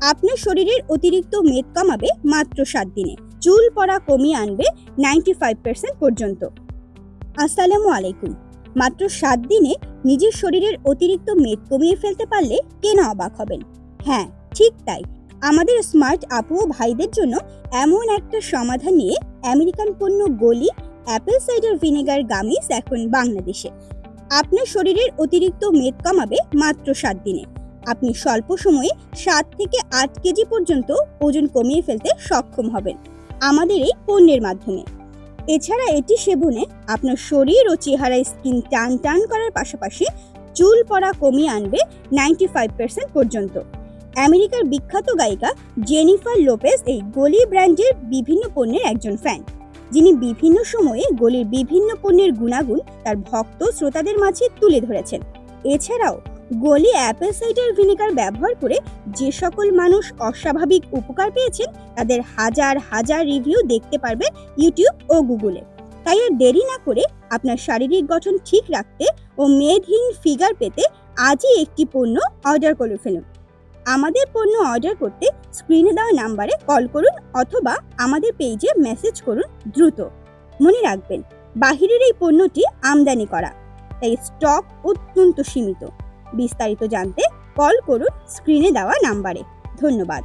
আপনার শরীরের অতিরিক্ত মেদ কমাবে মাত্র সাত দিনে। চুল পড়া কমিয়ে আনবে নাইনটি ফাইভ পার্সেন্ট পর্যন্ত। আসসালামু আলাইকুম। মাত্র সাত দিনে নিজের শরীরের অতিরিক্ত মেদ কমিয়ে ফেলতে পারলে কে না অবাক হবেন? হ্যাঁ ঠিক তাই। আমাদের স্মার্ট আপু ও ভাইদের জন্য এমন একটা সমাধান নিয়ে আমেরিকান পণ্য গলি, অ্যাপেল সাইডার ভিনেগার গামিস এখন বাংলাদেশে। আপনার শরীরের অতিরিক্ত মেদ কমাবে মাত্র সাত দিনে। আপনি স্বল্প সময়ে সাত থেকে আট কেজি পর্যন্ত ওজন কমিয়ে ফেলতে সক্ষম হবেন আমাদের এই পণ্যের মাধ্যমে। এছাড়া এটি সেবনে আপনার শরীর ও চেহারায় স্কিন টান টান করার পাশাপাশি চুল পড়া কমিয়ে আনবে নাইনটি ফাইভ পার্সেন্ট পর্যন্ত। আমেরিকার বিখ্যাত গায়িকা জেনিফার লোপেস এই গলি ব্র্যান্ডের বিভিন্ন পণ্যের একজন ফ্যান। যিনি বিভিন্ন সময়ে গলির বিভিন্ন পণ্যের গুণাগুণ তার ভক্ত শ্রোতাদের মাঝে তুলে ধরেছেন। এছাড়াও গলি অ্যাপেল সাইডার ভিনেগার ব্যবহার করে যে সকল মানুষ অস্বাভাবিক উপকার পেয়েছেন, তাদের হাজার হাজার রিভিউ দেখতে পারবেন ইউটিউব ও গুগলে। তাই আর দেরি না করে আপনার শারীরিক গঠন ঠিক রাখতে ও মেদহীন ফিগার পেতে আজই একটি পণ্য অর্ডার করে ফেলুন। আমাদের পণ্য অর্ডার করতে স্ক্রিনে দেওয়া নাম্বারে কল করুন অথবা আমাদের পেজে মেসেজ করুন দ্রুত। মনে রাখবেন, বাহিরের এই পণ্যটি আমদানি করা, তাই স্টক অত্যন্ত সীমিত। বিস্তারিত জানতে কল করুন স্ক্রিনে দেওয়া নাম্বারে ধন্যবাদ।